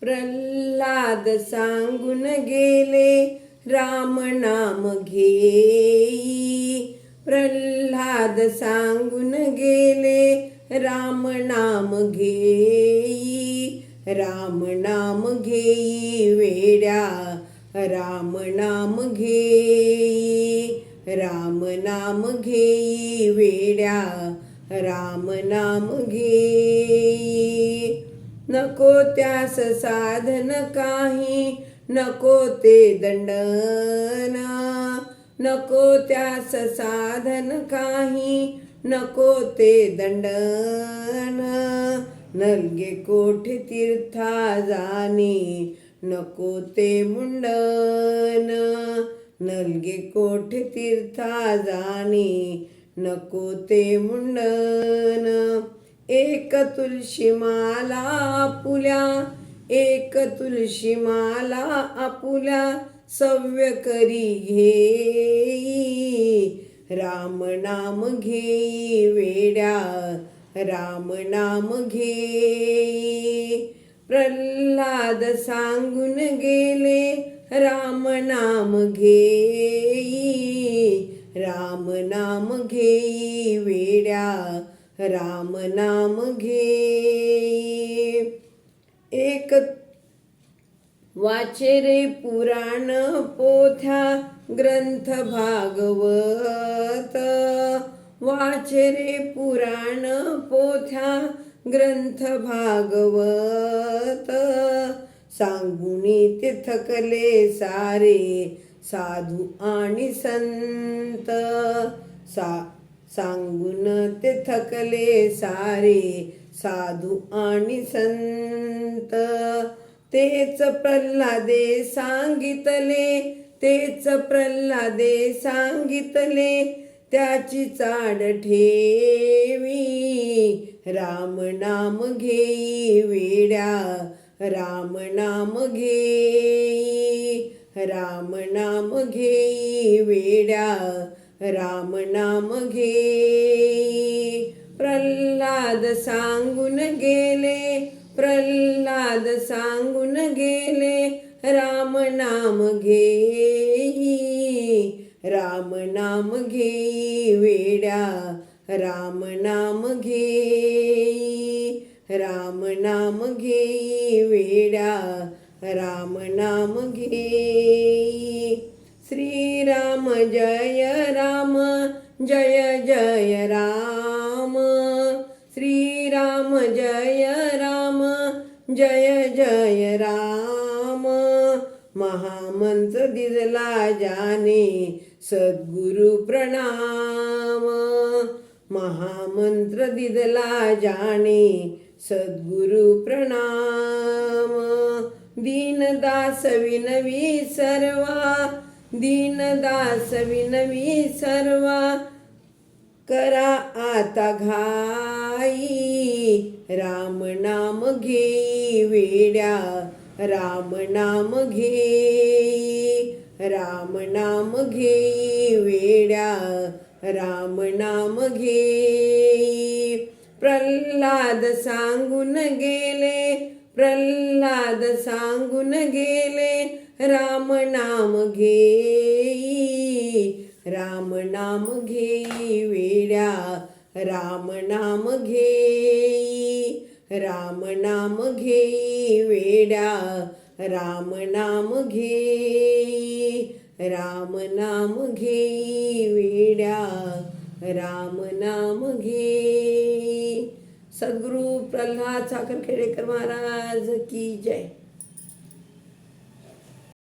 प्रल्हाद सांगून गेले राम नाम घेई. प्रल्हाद सांगून गेले राम नाम घेई. राम नाम घेई वेड्या राम नाम घेई. राम नाम घेई वेड्या राम नाम घेई. नको त्यास साधन काही नको ते दंडना. नको त्यास साधन काही नको ते दंडन. नलगे कोठे तीर्था जाणे नको ते मुंडन. नलगे कोठे तीर्था जाणे नको ते मुंडन. एक तुळशी माला आपुल्या एक तुळशी माला आपुल्या सव्य करी घेई. राम नाम घेई वेड्या राम नाम घेई. प्रल्हाद सांगून गेले राम नाम घेई. राम नाम घेई वेड्या राम नाम घे. एक वाचे रे पुराण पोथ्या ग्रंथ भागवत. वाचे रे पुराण पोथ्या ग्रंथ भागवत. सांगुनी ते थकले सारे साधू आणि संत. सा सांगून ते थकले सारे साधू आणि संत. तेच प्रल्हादे सांगितले तेच प्रल्हादे सांगितले त्याची चाड ठेवी राम नाम घेई वेड्या राम नाम घेई राम नाम घेई वेड्या. राम नाम घे. प्रल्हाद सांगून गेले प्रल्हाद सांगून गेले राम नाम घे. राम नाम घे वेड्या राम नाम घे. राम नाम घे वेड्या राम नाम घे. श्रीराम जय जय जय राम. श्रीराम जय राम. जय जय राम. महामंत्र दिजला जाने सद्गुरु प्रणाम. महामंत्र दिदला जाणे सद्गुरु प्रणाम. दीनदास विनवी सर्वा दीनदास विनवी सर्वा करा आता घाई. राम नाम घे वेड्या राम नाम घे. राम नाम घे वेड्या राम नाम घे. प्रल्हाद सांगून गेले प्रल्हाद सांगून गेले राम नाम घेई राम नाम घेई वेड्या राम नाम घेई राम नाम घेई वेड्या राम नाम घेई राम नाम घेई वेड्या राम नाम घेई सद्गुरु प्रल्हाद साखर खेडेकर महाराज की जय.